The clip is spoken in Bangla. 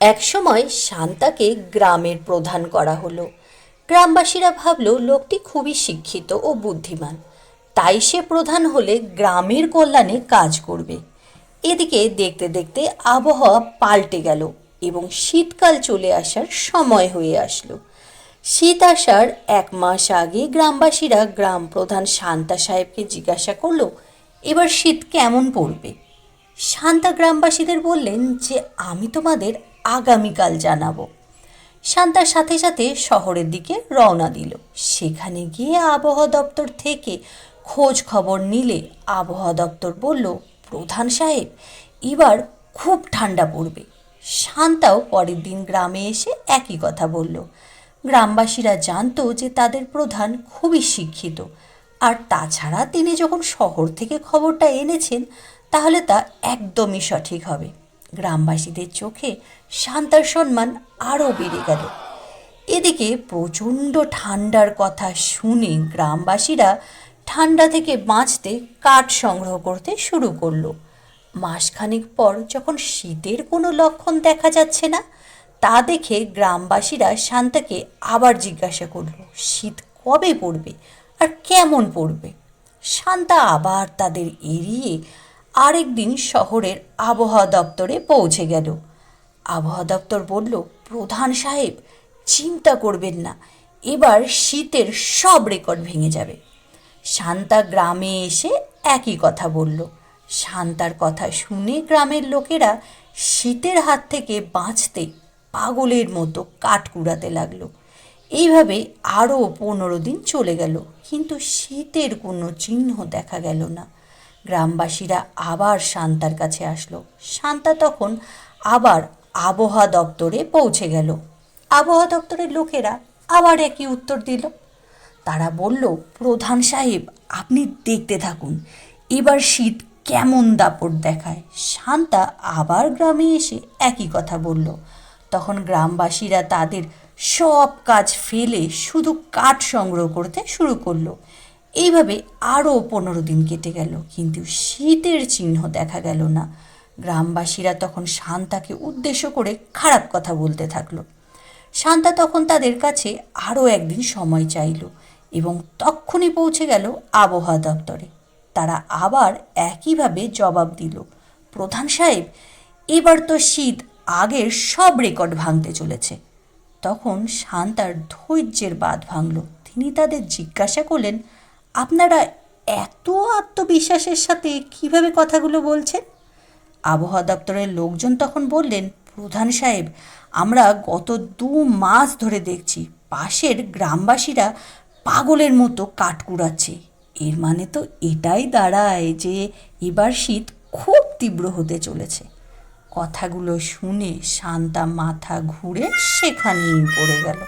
একসময় শান্তাকে গ্রামের প্রধান করা হলো। গ্রামবাসীরা ভাবলো, লোকটি খুবই শিক্ষিত ও বুদ্ধিমান। তাই সে প্রধান হলে গ্রামের কল্যাণে কাজ করবে। এদিকে দেখতে দেখতে আবহাওয়া পাল্টে গেল এবং শীতকাল চলে আসার সময় হয়ে আসলো। শীত আসার এক মাস আগে গ্রামবাসীরা গ্রাম প্রধান শান্তা সাহেবকে জিজ্ঞাসা করল, এবার শীত কেমন পড়বে? শান্তা গ্রামবাসীদের বললেন যে, আমি তোমাদের আগামীকাল জানাব। শান্তার সাথে সাথে শহরের দিকে রওনা দিল। সেখানে গিয়ে আবহাওয়া দপ্তর থেকে খোঁজ খবর নিলে আবহাওয়া দপ্তর বলল, প্রধান সাহেব, এবার খুব ঠান্ডা পড়বে। শান্তাও পরের দিন গ্রামে এসে একই কথা বলল। গ্রামবাসীরা জানতো যে তাদের প্রধান খুবই শিক্ষিত। আর তাছাড়া তিনি যখন শহর থেকে খবরটা এনেছেন, তাহলে তা একদমই সঠিক হবে। গ্রামবাসীদের চোখে শান্তার সম্মান আরও বেড়ে গেল। এদিকে প্রচণ্ড ঠান্ডার কথা শুনে গ্রামবাসীরা ঠান্ডা থেকে বাঁচতে কাঠ সংগ্রহ করতে শুরু করল। মাসখানেক পর যখন শীতের কোনো লক্ষণ দেখা যাচ্ছে না, তা দেখে গ্রামবাসীরা শান্তাকে আবার জিজ্ঞাসা করল, শীত কবে পড়বে আর কেমন পড়বে? শান্তা আবার তাদের এড়িয়ে আরেকদিন শহরের আবহাওয়া দপ্তরে পৌঁছে গেল। আবহাওয়া দপ্তর বলল, প্রধান সাহেব, চিন্তা করবেন না, এবার শীতের সব রেকর্ড ভেঙে যাবে। শান্তা গ্রামে এসে একই কথা বলল। শান্তার কথা শুনে গ্রামের লোকেরা শীতের হাত থেকে বাঁচতে পাগলের মতো কাঠ কুড়াতে লাগল। এইভাবে আরও পনেরো দিন চলে গেল, কিন্তু শীতের কোনো চিহ্ন দেখা গেল না। গ্রামবাসীরা আবার শান্তার কাছে আসলো। শান্তা তখন আবার আবহাওয়া দপ্তরে পৌঁছে গেল। আবহাওয়া দপ্তরের লোকেরা আবার একই উত্তর দিল। তারা বলল, প্রধান সাহেব, আপনি দেখতে থাকুন। এবার শীত কেমন দাপট দেখায়। শান্তা আবার গ্রামে এসে একই কথা বলল। তখন গ্রামবাসীরা তাদের সব কাজ ফেলে শুধু কাঠ সংগ্রহ করতে শুরু করল। এইভাবে আরও পনেরো দিন কেটে গেল, কিন্তু শীতের চিহ্ন দেখা গেল না। গ্রামবাসীরা তখন শান্তাকে উদ্দেশ্য করে খারাপ কথা বলতে থাকল। শান্তা তখন তাদের কাছে আরও একদিন সময় চাইল এবং তক্ষুনি পৌঁছে গেল আবহাওয়া দপ্তরে। তারা আবার একইভাবে জবাব দিল, প্রধান সাহেব, এবার তো শীত আগের সব রেকর্ড ভাঙতে চলেছে। তখন শান্তার ধৈর্যের বাঁধ ভাঙল। তিনি তাদের জিজ্ঞাসা করলেন আপনারা এত আত্মবিশ্বাসের সাথে কীভাবে কথাগুলো বলছেন? আবহাওয়া দপ্তরের লোকজন তখন বললেন, প্রধান সাহেব, আমরা গত দু মাস ধরে দেখছি পাশের গ্রামবাসীরা পাগলের মতো কাঠ কুড়াচ্ছে। এর মানে তো এটাই দাঁড়ায় যে এবার শীত খুব তীব্র হতে চলেছে। কথাগুলো শুনে শান্তা মাথা ঘুরে সেখানেই পড়ে গেল।